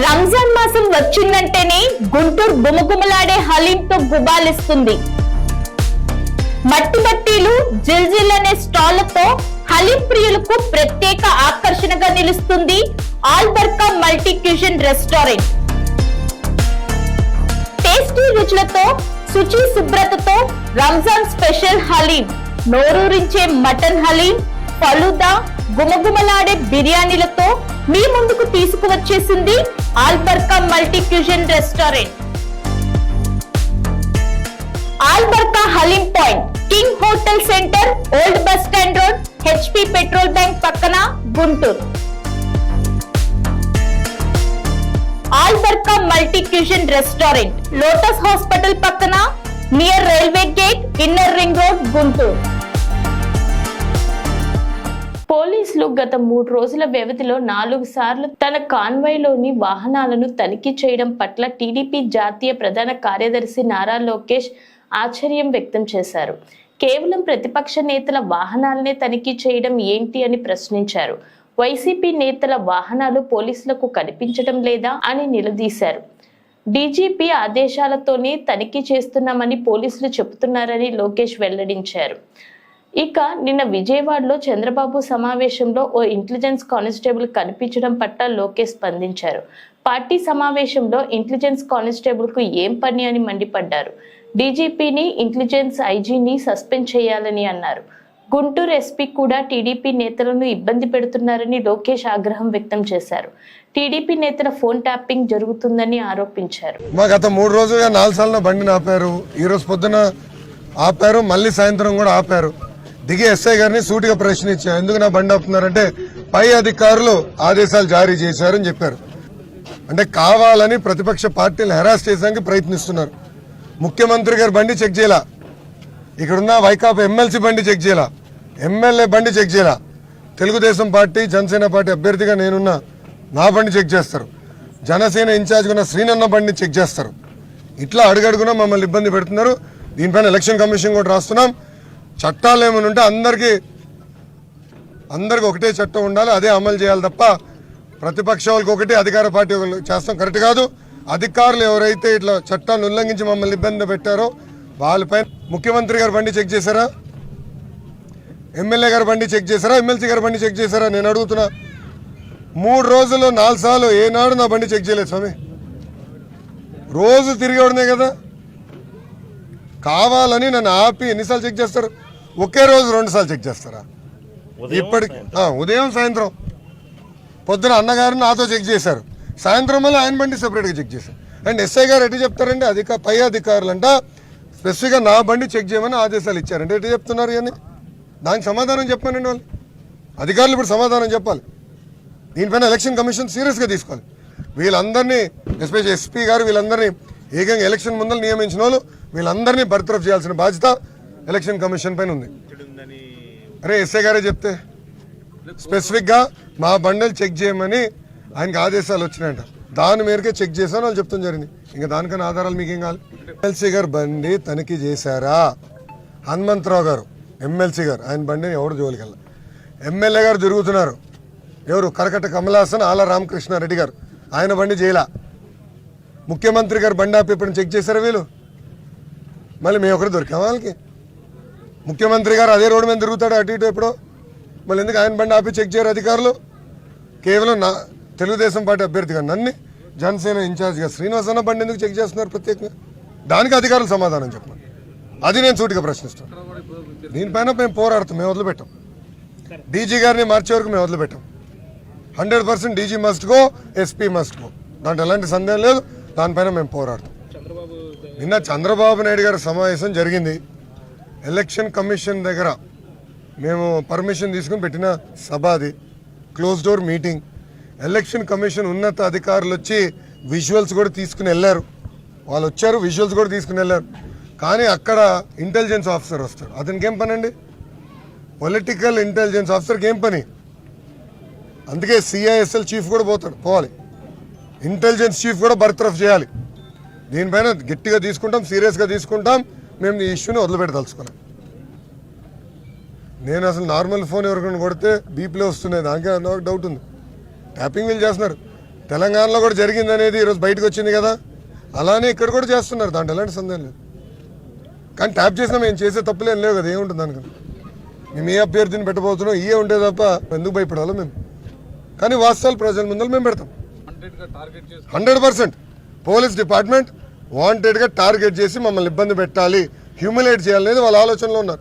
రంజాన్ మాసం వచ్చిందంటేనే గుంటూరు గుమగుమలాడే హలీంతో గుబాలిస్తుంది. మట్టి బట్టీలు జిల్జిల్ అనే స్టాళ్ళతో హలీం ప్రియులకు ప్రత్యేక ఆకర్షణగా నిలుస్తుంది Albarka multi cuisine restaurant. Tasty రుచులతో శుచి శుభ్రతతో రంజాన్ స్పెషల్ హలీం నోరూరించే మటన్ హలీం ఫలుదా గుమగుమలాడే బిర్యానీలతో మీ ముందుకు తీసుకువచ్చేసింది Albarka multi cuisine restaurant. Albarka haleem point king hotel centre old bus stand road HP petrol bank పక్కన Guntur. Albarka multi cuisine restaurant lotus hospital పక్కన near railway gate inner ring road Guntur. పోలీసులు గత మూడు రోజుల వ్యవధిలో నాలుగు సార్లు తన కాన్వాయ్లోని వాహనాలను తనిఖీ చేయడం పట్ల టీడీపీ జాతీయ ప్రధాన కార్యదర్శి నారా లోకేష్ ఆశ్చర్యం వ్యక్తం చేశారు. కేవలం ప్రతిపక్ష నేతల వాహనాలనే తనిఖీ చేయడం ఏంటి అని ప్రశ్నించారు. వైసీపీ నేతల వాహనాలు పోలీసులకు కనిపించడం లేదా అని నిలదీశారు. డీజీపీ ఆదేశాలతోనే తనిఖీ చేస్తున్నామని పోలీసులు చెబుతున్నారని లోకేష్ వెల్లడించారు. ఇక నిన్న విజయవాడలో చంద్రబాబు సమావేశంలో ఓ ఇంటెలిజెన్స్ కానిస్టేబుల్ కనిపించడం పట్ల లోకేష్ స్పందించారు. పార్టీ సమావేశంలో ఇంటెలిజెన్స్ కానిస్టేబుల్కు ఏం పని అని మండిపడ్డారు. డీజీపీని ఇంటెలిజెన్స్ ఐజీని సస్పెండ్ చేయాలని అన్నారు. గుంటూరు ఎస్పీ కూడా టీడీపీ నేతలను ఇబ్బంది పెడుతున్నారని లోకేష్ ఆగ్రహం వ్యక్తం చేశారు. టీడీపీ నేతల ఫోన్ ట్యాపింగ్ జరుగుతుందని ఆరోపించారు. మా గత మూడు రోజులుగా నాలుగు సార్లు బండిని ఆపారు. ఈ రోజు పొద్దున ఆపారు మళ్ళీ సాయంత్రం కూడా ఆపారు. దిగి ఎస్ఐ గారిని సూటిగా ప్రశ్నించారు. ఎందుకు నా బండి ఆపుతున్నారంటే పై అధికారులు ఆదేశాలు జారీ చేశారని చెప్పారు. అంటే కావాలని ప్రతిపక్ష పార్టీలు హెరాస్ చేయడానికి ప్రయత్నిస్తున్నారు. ముఖ్యమంత్రి గారి బండి చెక్ చేయాల? ఇక్కడున్న వైకాపా ఎమ్మెల్సీ బండి చెక్ చేయాల? ఎమ్మెల్యే బండి చెక్ చేయాల? తెలుగుదేశం పార్టీ జనసేన పార్టీ అభ్యర్థిగా నేనున్న నా బండి చెక్ చేస్తారు. జనసేన ఇన్ఛార్జ్ ఉన్న శ్రీనన్న బండిని చెక్ చేస్తారు. ఇట్లా అడుగడుగున మమ్మల్ని ఇబ్బంది పెడుతున్నారు. దీనిపైన ఎలక్షన్ కమిషన్ కూడా రాస్తున్నాం. చట్టాలు ఏమైనా ఉంటే అందరికీ అందరికి ఒకటే చట్టం ఉండాలి అదే అమలు చేయాలి తప్ప ప్రతిపక్ష వాళ్ళకి ఒకటి అధికార పార్టీ చేస్తాం. కరెక్ట్ కాదు. అధికారులు ఎవరైతే ఇట్లా చట్టాన్ని ఉల్లంఘించి మమ్మల్ని ఇబ్బంది పెట్టారో వాళ్ళపై ముఖ్యమంత్రి గారు బండి చెక్ చేశారా? ఎమ్మెల్యే గారు బండి చెక్ చేశారా? ఎమ్మెల్సీ గారు బండి చెక్ చేశారా? నేను అడుగుతున్నా. మూడు రోజులు నాలుగు సార్లు ఏనాడు నా బండి చెక్ చేయలేదు స్వామి. రోజు తిరిగి కదా? కావాలని నన్ను ఆపి ఎన్నిసార్లు చెక్ చేస్తారు? ఒకే రోజు రెండు సార్లు చెక్ చేస్తారా? ఇప్పటికి ఉదయం సాయంత్రం. పొద్దున అన్నగారు నాతో చెక్ చేశారు. సాయంత్రం మళ్ళీ ఆయన బండి సెపరేట్గా చెక్ చేశారు. అండ్ ఎస్ఐ గారు ఎటు చెప్తారండి? అధిక పై అధికారులంట. స్పెసిఫిక్గా నా బండి చెక్ చేయమని ఆదేశాలు ఇచ్చారంటే ఎటు చెప్తున్నారు అని దానికి సమాధానం చెప్పానండి వాళ్ళు. అధికారులు ఇప్పుడు సమాధానం చెప్పాలి. దీనిపైన ఎలక్షన్ కమిషన్ సీరియస్గా తీసుకోవాలి. వీళ్ళందరినీ ఎస్పెషల్ ఎస్పీ గారు వీళ్ళందరినీ ఏకంగా ఎలక్షన్ ముందర నియమించిన వాళ్ళు వీళ్ళందరినీ బర్తరఫ్ చేయాల్సిన బాధ్యత ఎలక్షన్ కమిషన్ పైన ఉంది. అరే ఎస్ఐ గారే చెప్తే. స్పెసిఫిక్గా మా బండలు చెక్ చేయమని ఆయనకి ఆదేశాలు వచ్చినాయంట. దాని మేరకే చెక్ చేశాను వాళ్ళు చెప్తాం జరిగింది. ఇంకా దానికన్నా ఆధారాలు మీకేం కావాలి? ఎమ్మెల్సీ గారు బండి తనిఖీ చేశారా? హనుమంతరావు గారు ఎమ్మెల్సీ గారు ఆయన బండిని ఎవరు జోలికెళ్ళ? ఎమ్మెల్యే గారు తిరుగుతున్నారు. ఎవరు? కరకట్ట కమలాసన్ ఆల రామకృష్ణారెడ్డి గారు. ఆయన బండి చేయలా ముఖ్యమంత్రి గారు బండి ఆపి ఇప్పుడు చెక్ చేశారా వీళ్ళు? మళ్ళీ మేము ఒకటి దొరికాం వాళ్ళకి? ముఖ్యమంత్రి గారు అదే రోడ్డు మీద తిరుగుతాడు అటు ఇటు ఎప్పుడో. మళ్ళీ ఎందుకు ఆయన బండి ఆపి చెక్ చేయరు అధికారులు? కేవలం నా తెలుగుదేశం పార్టీ అభ్యర్థిగా నన్ను జనసేన ఇన్ఛార్జ్గా శ్రీనివాసన్న బండి ఎందుకు చెక్ చేస్తున్నారు ప్రత్యేకంగా? దానికి అధికారులు సమాధానం చెప్పండి అది నేను సూటిగా ప్రశ్నిస్తాను. దీనిపైన మేము పోరాడుతాం మేము వదిలిపెట్టాం. డీజీ గారిని మార్చే వరకు మేము వదిలిపెట్టాం. Hundred percent DG must go SP must go. దాంట్లో ఎలాంటి సందేహం లేదు. దానిపైన మేము పోరాడతాం. నిన్న చంద్రబాబు నాయుడు గారి సమావేశం జరిగింది. ఎలక్షన్ కమిషన్ దగ్గర మేము పర్మిషన్ తీసుకుని పెట్టిన సభ అది. Close door meeting election commission ఉన్నత అధికారులు వచ్చి విజువల్స్ కూడా తీసుకుని వెళ్ళారు. వాళ్ళు వచ్చారు విజువల్స్ కూడా తీసుకుని వెళ్ళారు. కానీ అక్కడ ఇంటెలిజెన్స్ ఆఫీసర్ వస్తారు. అతనికి ఏం పని అండి పొలిటికల్ ఇంటెలిజెన్స్ ఆఫీసర్కి ఏం పని? అందుకే సిఐఎస్ఎల్ చీఫ్ కూడా పోతాడు పోవాలి. ఇంటెలిజెన్స్ చీఫ్ కూడా బర్తరఫ్ చేయాలి. దీనిపైన గట్టిగా తీసుకుంటాం సీరియస్గా తీసుకుంటాం. మేము ఈ ఇష్యూని వదిలిపెట్టదలుచుకోవాలి నేను అసలు నార్మల్ ఫోన్ ఎవరికైనా కొడితే బీపీలో వస్తున్నాయి దానికే నాకు డౌట్ ఉంది. ట్యాపింగ్ వీళ్ళు చేస్తున్నారు. తెలంగాణలో కూడా జరిగింది అనేది ఈరోజు బయటకు వచ్చింది కదా. అలానే ఇక్కడ కూడా చేస్తున్నారు. దాంట్లో ఎలాంటి సందేహం లేదు. కానీ ట్యాప్ చేసినా మేము చేసే తప్పులేం లేవు కదా ఏముంటుంది దానికన్నా మేము ఏ అభ్యర్థిని పెట్టబోతున్నాం ఇయే ఉంటే తప్ప ఎందుకు భయపడాలో మేము. కానీ వాస్తవాలు ప్రజల ముందర మేము పెడతాం. Hundred percent. పోలీస్ డిపార్ట్మెంట్ వాంటెడ్గా టార్గెట్ చేసి మమ్మల్ని ఇబ్బంది పెట్టాలి. హ్యూమిలేట్ చేయాలనేది వాళ్ళ ఆలోచనలో ఉన్నారు.